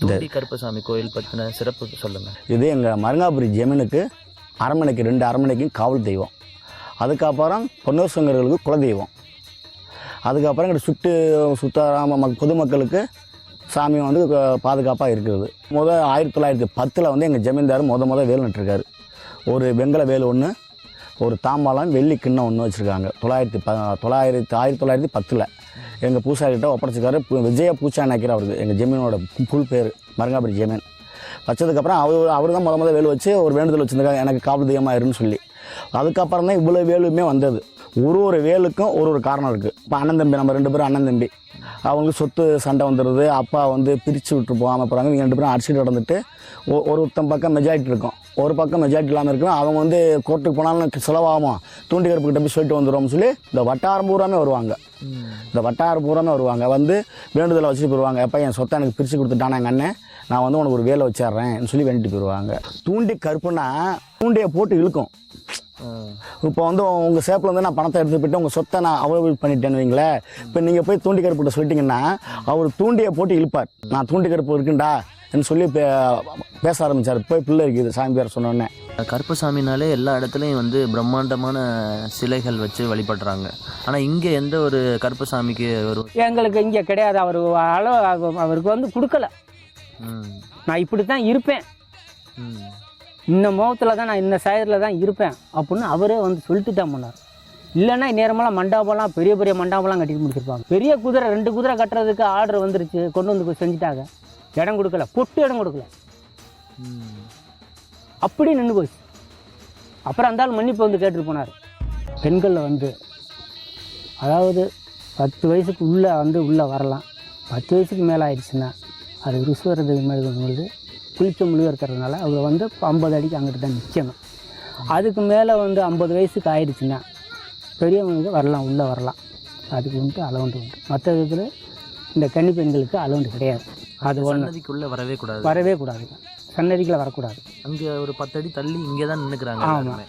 தூண்டி கருப்பசாமி கோயில் பற்றின சிறப்பு சொல்லுங்க. இது எங்கள் மருங்காபுரி ஜமீனுக்கு அரண்மனைக்கு ரெண்டு அரண்மனைக்கும் காவல் தெய்வம். அதுக்கப்புறம் பொன்னூர் சங்கர்களுக்கு குலதெய்வம். அதுக்கப்புறம் எங்கிட்ட சுட்டு சுத்தாராம மக் பொதுமக்களுக்கு சாமி வந்து பாதுகாப்பாக இருக்கிறது முத ஆயிரத்தி தொள்ளாயிரத்தி பத்தில் வந்து எங்கள் ஜமீன்தார் முத முத வேல் நட்டுருக்காரு. ஒரு வெங்கல வேல் ஒன்று ஒரு தாம்பாளம் வெள்ளி கிண்ணம் ஒன்று வச்சுருக்காங்க. தொள்ளாயிரத்தி ப தொள்ளாயிரத்தி ஆயிரத்தி தொள்ளாயிரத்தி பத்தில். எங்கள் பூசாரிகிட்ட ஒப்படைச்சிருக்காரு. விஜய பூச்சா நாய்க்கர் அவருக்கு எங்கள் ஜெமீனோட ஃபுல் பேர். மருங்காபுரி ஜெமீன். வச்சதுக்கப்புறம் அவர் அவர் தான் முத முத வேலு வச்சு ஒரு வேண்டுதல் வச்சுருந்தாங்க எனக்கு காவல் தெய்வமாயிருன்னு சொல்லி. அதுக்கப்புறம் தான் இவ்வளோ வேலுமே வந்தது. ஒரு ஒரு வேலுக்கும் ஒரு ஒரு காரணம் இருக்குது இப்போ அண்ணன் தம்பி நம்ம ரெண்டு பேரும் அண்ணன் தம்பி. அவங்களுக்கு சொத்து சண்டை வந்துடுது அப்பா வந்து பிரித்து விட்டு போகாமல் போகிறாங்க இவங்க ரெண்டு பேரும் அடிச்சுட்டு நடந்துட்டு ஒரு ஒருத்தன் பக்கம் மெஜாரிட்டி இருக்கும். ஒரு பக்கம் மெஜாரிட்டி இல்லாமல் இருக்கும் அவங்க வந்து கோர்ட்டுக்கு போனாலும் செலவாகும். தூண்டி கருப்புக்கிட்ட போய் சொல்லிட்டு வந்துடுவோம்னு சொல்லி இந்த வட்டாரம் பூராமே வருவாங்க. இந்த வட்டாரம் பூராமே வருவாங்க. வந்து வேண்டுதலை வச்சுட்டு போயிடுவாங்க எப்போ என் சொத்தை எனக்கு பிரித்து கொடுத்துட்டானா எங்கள் அண்ணன்? நான் வந்து உனக்கு ஒரு வேலை வச்சிட்றேன்னு சொல்லி வேண்டிட்டு போயிடுவாங்க தூண்டி கருப்புனா தூண்டியை போட்டு இழுக்கும். இப்போ வந்து உங்கள் சேப்பில் வந்து நான் பணத்தை எடுத்து போயிட்டு உங்கள் சொத்தை நான் அவைலபிள் பண்ணிட்டேன்னு வைங்களேன் இப்போ நீங்கள் போய் தூண்டி கருப்புகிட்ட சொல்லிட்டீங்கன்னா அவர் தூண்டியை போட்டு இழுப்பார். நான் தூண்டி கருப்பு இருக்குண்டா சொல்லி பே- பேச ஆரம்பிச்சார். போய் பிள்ளை இருக்குது சாமி பேர் சொன்னோடனே கருப்பசாமினாலே எல்லா இடத்துலையும் வந்து பிரம்மாண்டமான சிலைகள் வச்சு வழிபடுறாங்க. ஆனால் இங்கே எந்த ஒரு கருப்பசாமிக்கு ஒரு எங்களுக்கு இங்கே கிடையாது. அவர் அளவு அவ- அவருக்கு வந்து கொடுக்கல. நான் இப்படி தான் இருப்பேன் இந்த முகத்தில் தான் நான் இந்த சைடில் தான் இருப்பேன். அப்படின்னு அவரே வந்து சொல்லிட்டு தான் போனார் இல்லைன்னா நேரமெல்லாம் மண்டபம்லாம் பெரிய பெரிய மண்டபம்லாம் கட்டி முடிச்சிருப்பாங்க. பெரிய குதிரை ரெண்டு குதிரை கட்டுறதுக்கு ஆர்டர் வந்துருச்சு. கொண்டு வந்து செஞ்சுட்டாங்க. இடம் கொடுக்கல. பொட்டு இடம் கொடுக்கல. அப்படி நின்று போச்சு. அப்புறம் அந்த ஆள் மன்னிப்பு வந்து கேட்டுட்டு போனார். பெண்களில் வந்து அதாவது பத்து வயசுக்கு உள்ளே வந்து உள்ளே வரலாம். பத்து வயசுக்கு மேலே ஆயிடுச்சுன்னா அது ருசுவரது பொழுது குளிச்ச மொழி இருக்கிறதுனால அவர் வந்து ஐம்பது அடிக்கு அங்கிட்டு தான் நிற்கணும் அதுக்கு மேலே வந்து ஐம்பது வயசுக்கு ஆயிடுச்சுன்னா பெரியவங்களுக்கு வரலாம் உள்ளே வரலாம். அதுக்கு உண்டு அளவுண்டு உண்டு. மற்ற இதில் இந்த கன்னி பெண்களுக்கு அளவுண்டு கிடையாது. அது ஒன்று சன்னதிக்குள்ள வரவே கூடாது. வரவே கூடாதுங்க. கண்ணடிகளை வரக்கூடாது. அங்கே ஒரு பத்தடி தள்ளி இங்கே தான் நின்றுக்கிறாங்க ஆமாம்